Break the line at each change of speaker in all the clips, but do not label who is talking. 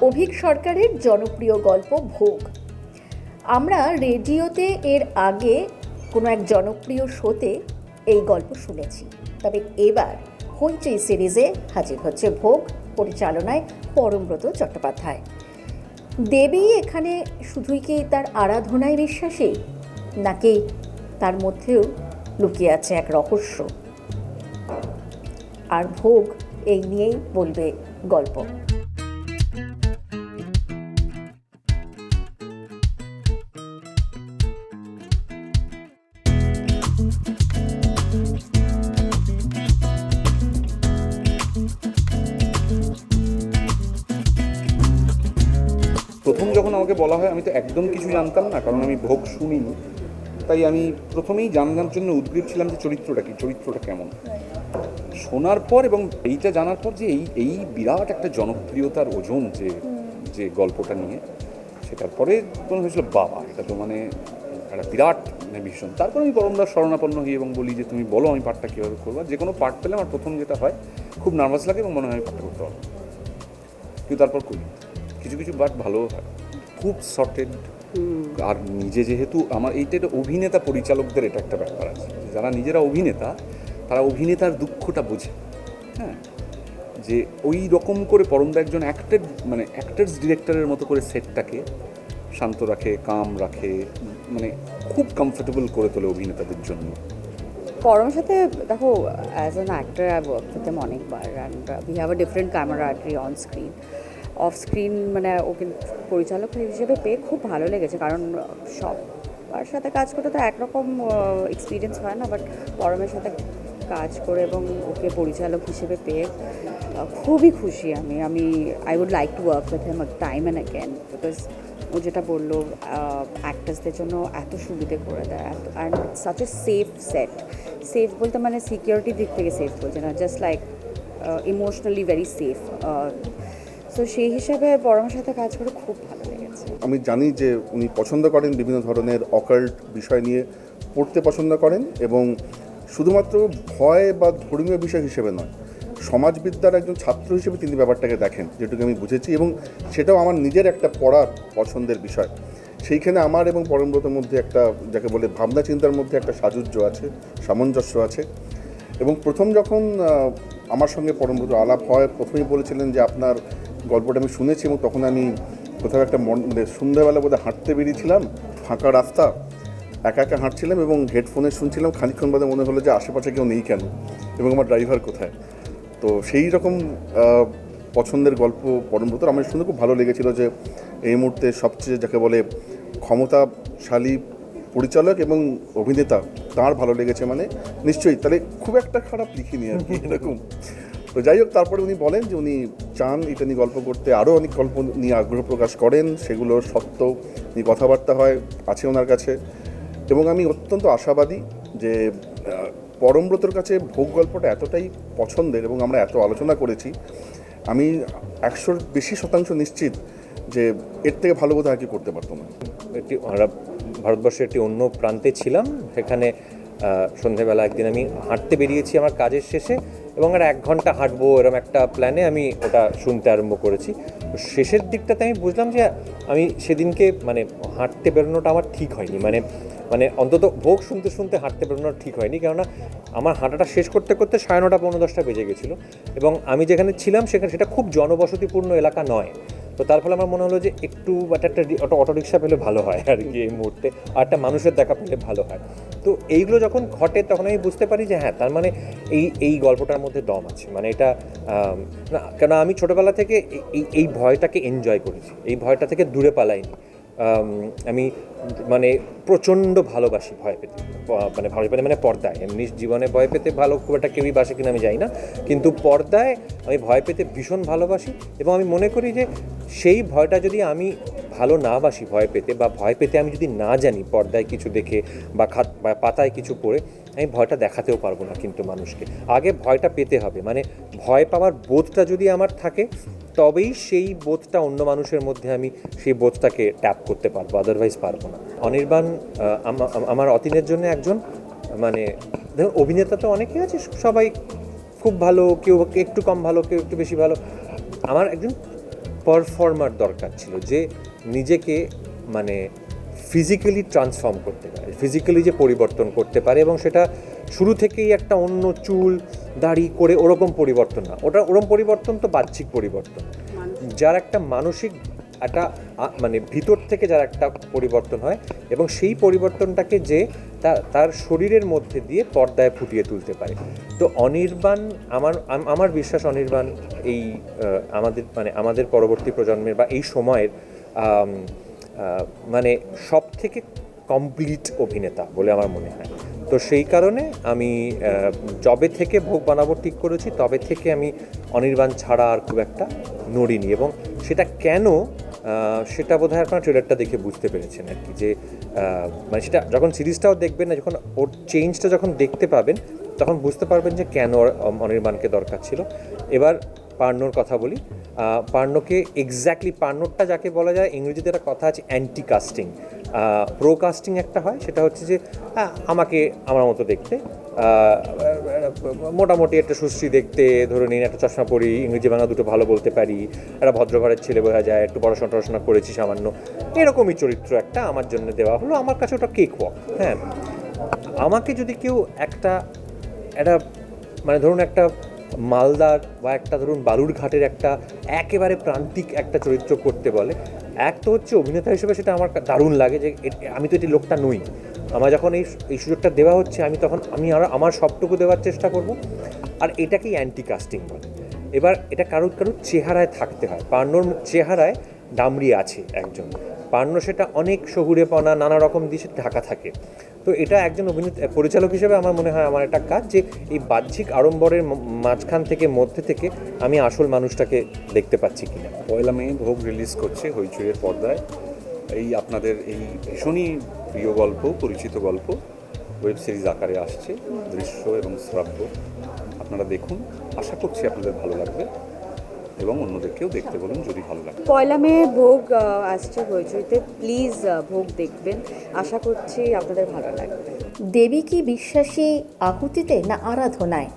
অভিক সরকারের জনপ্রিয় গল্প ভোগ। আমরা রেডিওতে এর আগে কোনো এক জনপ্রিয় শোতে এই গল্প শুনেছি। তবে এবার হইচই সিরিজে হাজির হচ্ছে ভোগ পরিচালনায় পরমব্রত চট্টোপাধ্যায়। দেবী এখানে শুধুই কি তার আরাধনায় বিশ্বাসী, নাকি তার মধ্যেও লুকিয়ে আছে এক রহস্য? আর ভোগ এই নিয়েই বলবে গল্প।
প্রথম যখন আমাকে বলা হয়, আমি তো একদম কিছু জানতাম না, কারণ আমি ভোগ শুনিনি। তাই আমি প্রথমেই জানার জন্য উদ্গ্রীব ছিলাম যে চরিত্রটা কি, চরিত্রটা কেমন। শোনার পর এবং এইটা জানার পর যে এই এই বিরাট একটা জনপ্রিয়তার ওজন যে যে গল্পটা নিয়ে, সেটার পরে মনে হয়েছিল, বাবা, এটা তো মানে একটা বিরাট ভীষণ তারপর আমি পরমদার শরণাপন্ন হই এবং বলি যে, তুমি বলো, আমি পাঠটা কীভাবে করব? যে কোনো পাঠ পেলে আমার প্রথম যেটা হয়, খুব নার্ভাস লাগে এবং মনে হয় আমি পাঠটা করতে পারব। কিন্তু তারপর করি। কিছু কিছু বাট ভালো হয়। খুব সর্টেড আর নিজে যেহেতু আমার এইটা একটা অভিনেতা পরিচালকদের এটা একটা ব্যাপার আছে। যারা নিজেরা অভিনেতা তারা অভিনেতার দুঃখটা বোঝে। হ্যাঁ? যে ওই রকম করে পরমদা একজন অ্যাক্টেড মানে অ্যাক্টার্স ডিরেক্টরের মতো করে সেটটাকে শান্ত রাখে কাম রাখে মানে খুব কমফোর্টেবল করে তোলে অভিনেতাদের জন্য।
পরমের সাথে দেখো as an actor I work with them অনেকবার and we have a different camaraderie on screen off screen মানে ওকে পরিচালক হিসেবে পেয়ে খুব ভালো লেগেছে, কারণ সব সবার সাথে কাজ করতে তো একরকম এক্সপিরিয়েন্স হয় না বাট পরমের সাথে কাজ করে এবং ওকে পরিচালক হিসেবে পেয়ে খুবই খুশি আমি। আমি I would like to work with him time and again because ও যেটা বলল অ্যাক্টার্সদের জন্য এত সুবিধে করে দেয়, এত and such a safe set safe বলতে মানে সিকিউরিটির দিক থেকে সেফ বলছে না just like emotionally very safe so সেই হিসাবে পরমের সাথে কাজ করে খুব ভালো লেগেছে।
আমি জানি যে উনি পছন্দ করেন বিভিন্ন ধরনের অকাল্ট বিষয় নিয়ে, পড়তে পছন্দ করেন এবং শুধুমাত্র ভয় বা ধর্মীয় বিষয় হিসেবে নয়, সমাজবিদ্যার একজন ছাত্র হিসেবে তিনি ব্যাপারটাকে দেখেন, যেটুকু আমি বুঝেছি এবং সেটাও আমার নিজের একটা পড়ার পছন্দের বিষয়। সেইখানে আমার এবং পরমব্রতর মধ্যে একটা, যাকে বলে ভাবনা চিন্তার মধ্যে একটা সাজুজ্য আছে, সামঞ্জস্য আছে এবং প্রথম যখন আমার সঙ্গে পরমব্রত আলাপ হয়, প্রথমেই বলেছিলেন যে আপনার গল্পটা আমি শুনেছি এবং তখন আমি কোথাও একটা মন সন্ধ্যাবেলা বোধহয় হাঁটতে বেরিয়েছিলাম, ফাঁকা রাস্তা, একা একা হাঁটছিলাম এবং হেডফোনে শুনছিলাম, খানিকক্ষণ বাদে মনে হলো যে আশেপাশে কেউ নেই কেন? এবং আমার ড্রাইভার কোথায়? তো সেই রকম পছন্দের গল্প পরমব্রতর আমার শুনে খুব ভালো লেগেছিল যে এই মুহূর্তে সবচেয়ে যাকে বলে ক্ষমতাশালী পরিচালক এবং অভিনেতা, তার ভালো লেগেছে মানে নিশ্চয়ই। তাহলে খুব একটা খারাপ লিখিনি আর কি এরকম। তো যাই হোক, তারপরে উনি বলেন যে উনি চান, এটা নিয়ে গল্প করতে আরও অনেক গল্প নিয়ে আগ্রহ প্রকাশ করেন সেগুলোর সত্য নিয়ে কথাবার্তা হয়, আছে ওনার কাছে। এবং আমি অত্যন্ত আশাবাদী যে পরমব্রতর কাছে ভোগ গল্পটা এতটাই পছন্দের এবং আমরা এত আলোচনা করেছি। আমি একশোর বেশি শতাংশ নিশ্চিত যে, এর থেকে ভালো বোধ আর কি করতে পারতো না
একটি আমরা ভারতবর্ষের একটি অন্য প্রান্তে ছিলাম, সেখানে সন্ধেবেলা একদিন আমি হাঁটতে বেরিয়েছি আমার কাজের শেষে এবং আর এক ঘণ্টা হাঁটবো এরকম একটা প্ল্যানে আমি ওটা শুনতে আরম্ভ করেছি। শেষের দিকটাতে আমি বুঝলাম যে আমি সেদিনকে মানে হাঁটতে বেরোনোটা আমার ঠিক হয়নি। মানে মানে অন্তত ভোগ শুনতে শুনতে হাঁটতে বেরোনো ঠিক হয়নি। কেননা আমার হাঁটাটা শেষ করতে করতে সাড়ে নটা পনেরো দশটা বেজে গেছিল এবং আমি যেখানে ছিলাম সেখানে সেটা খুব জনবসতিপূর্ণ এলাকা নয়। তো তার ফলে আমার মনে হলো যে একটু একটা একটা অটো রিক্সা পেলে ভালো হয় আর কি এই মুহূর্তে, আর একটা মানুষের দেখা পেলে ভালো হয়। তো এইগুলো যখন ঘটে তখন আমি বুঝতে পারি যে হ্যাঁ তার মানে এই এই গল্পটার মধ্যে দম আছে। মানে এটা না কেন আমি ছোটোবেলা থেকে এই এই ভয়টাকে এনজয় করেছি। এই ভয়টা থেকে দূরে পালাইনি। আম, মানে প্রচণ্ড ভালোবাসি ভয় পেতে। মানে ভয় পেতে মানে পর্দায়। এমনি জীবনে ভয় পেতে ভালো খুব একটা কেউই বাসে কিনা আমি জানি না। কিন্তু পর্দায় আমি ভয় পেতে ভীষণ ভালোবাসি এবং আমি মনে করি যে সেই ভয়টা যদি আমি ভালো না বাসি ভয় পেতে বা ভয় পেতে আমি যদি না জানি পর্দায় কিছু দেখে বা খাত বা পাতায় কিছু পড়ে আমি ভয়টা দেখাতেও পারব না কিন্তু মানুষকে। আগে ভয়টা পেতে হবে। মানে ভয় পাওয়ার বোধটা যদি আমার থাকে তবেই সেই বোধটা অন্য মানুষের মধ্যে আমি সেই বোধটাকে ট্যাপ করতে পারব আদারওয়াইজ পারব না। অনির্বাণ আমার অতীনের জন্য একজন মানে দেখুন অভিনেতা তো অনেকেই আছে সবাই খুব ভালো, কেউ একটু কম ভালো, কেউ একটু বেশি ভালো। আমার একজন পারফর্মার দরকার ছিল যে নিজেকে মানে ফিজিক্যালি ট্রান্সফর্ম করতে পারে ফিজিক্যালি যে পরিবর্তন করতে পারে এবং সেটা শুরু থেকেই একটা অন্য চুল দাড়ি করে ওরকম পরিবর্তন না। ওটা ওরকম পরিবর্তন তো বাহ্যিক পরিবর্তন। যার একটা মানসিক একটা মানে ভিতর থেকে যার একটা পরিবর্তন হয় এবং সেই পরিবর্তনটাকে যে তা- তার শরীরের মধ্যে দিয়ে পর্দায় ফুটিয়ে তুলতে পারে। তো অনির্বাণ আমার আমার বিশ্বাস অনির্বাণ এই আমাদের মানে আমাদের পরবর্তী প্রজন্মের বা এই সময়ের মানে সব থেকে কমপ্লিট অভিনেতা বলে আমার মনে হয়। তো সেই কারণে আমি যবে থেকে ভোগ বানাবো ঠিক করেছি, তবে থেকে আমি অনির্বাণ ছাড়া আর খুব একটা নড়িনি এবং সেটা কেন সেটা বোধহয় আপনার ট্রেলারটা দেখে বুঝতে পেরেছেন আর কি যে মানে সেটা যখন সিরিজটাও দেখবেন না, যখন ওর চেঞ্জটা যখন দেখতে পাবেন, তখন বুঝতে পারবেন যে কেন অনির্বাণকে দরকার ছিল। এবার পার্নোর কথা বলি। পার্নোকে এক্স্যাক্টলি পার্নোরটা যাকে বলা যায় ইংরেজিতে একটা কথা আছে অ্যান্টি কাস্টিং প্রো কাস্টিং একটা হয় সেটা হচ্ছে যে আহ, আমাকে আমার মতো দেখতে। মোটামুটি একটা সুশ্রী দেখতে ধরে নিন একটা চশমা পরি ইংরেজি বাংলা দুটো ভালো বলতে পারি একটা ভদ্রঘরের ছেলে বোঝা যায় একটু পড়াশোনা টড়াশোনা করেছি সামান্য। এরকমই চরিত্র একটা আমার জন্য দেওয়া হলো। আমার কাছে ওটা কেক ওয়াক হ্যাঁ। আমাকে যদি কেউ একটা একটা মানে ধরুন একটা মালদার বা একটা ধরুন বালুরঘাটের একটা একেবারে প্রান্তিক একটা চরিত্র করতে বলে। এক তো হচ্ছে অভিনেতা হিসেবে সেটা আমার দারুণ লাগে যে আমি তো এটি লোকটা নই। আমার যখন এই এই সুযোগটা দেওয়া হচ্ছে, আমি তখন আমি আর আমার সবটুকু দেওয়ার চেষ্টা করব। আর এটাকেই অ্যান্টি কাস্টিং বলে? এবার এটা কারোর কারোর চেহারায় থাকতে হয়। পার্নোর চেহারায় ডামরি আছে একজন। পার্নো সেটা অনেক শহুরেপনা নানা রকম সেটা ঢাকা থাকে। তো এটা একজন অভিনেতা, পরিচালক হিসেবে আমার মনে হয় আমার একটা কাজ যে এই বাহ্যিক আড়ম্বরের মাঝখান থেকে, মধ্যে থেকে আমি আসল মানুষটাকে দেখতে পাচ্ছি কিনা।
পয়লা মে ভোগ রিলিজ করছে হইচইয়ের পর্দায়। এই আপনাদের এই ভীষণই প্রিয় গল্প, পরিচিত গল্প। ওয়েব সিরিজ আকারে আসছে, দৃশ্য এবং শ্রাব্য। আপনারা দেখুন। আশা করছি আপনাদের ভালো লাগবে। এবং অন্যদেরকেও দেখতে বলুন যদি ভালো লাগে।
পয়লা মে ভোগ আসছে হইচইতে। প্লিজ ভোগ দেখবেন। আশা করছি আপনাদের ভালো লাগবে।
দেবী কি বিশ্বাসী আহুতিতে না আরাধনায়?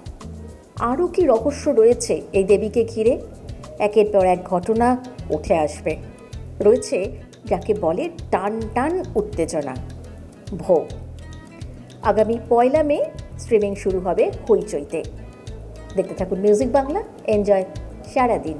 আরও কি রহস্য রয়েছে এই দেবীকে ঘিরে? একের পর এক ঘটনা উঠে আসবে। রয়েছে যাকে বলে টান টান উত্তেজনা। ভোগ। আগামী পয়লা মে স্ট্রিমিং শুরু হবে হইচইতে। দেখতে থাকুন মিউজিক বাংলা এনজয় সারাদিন।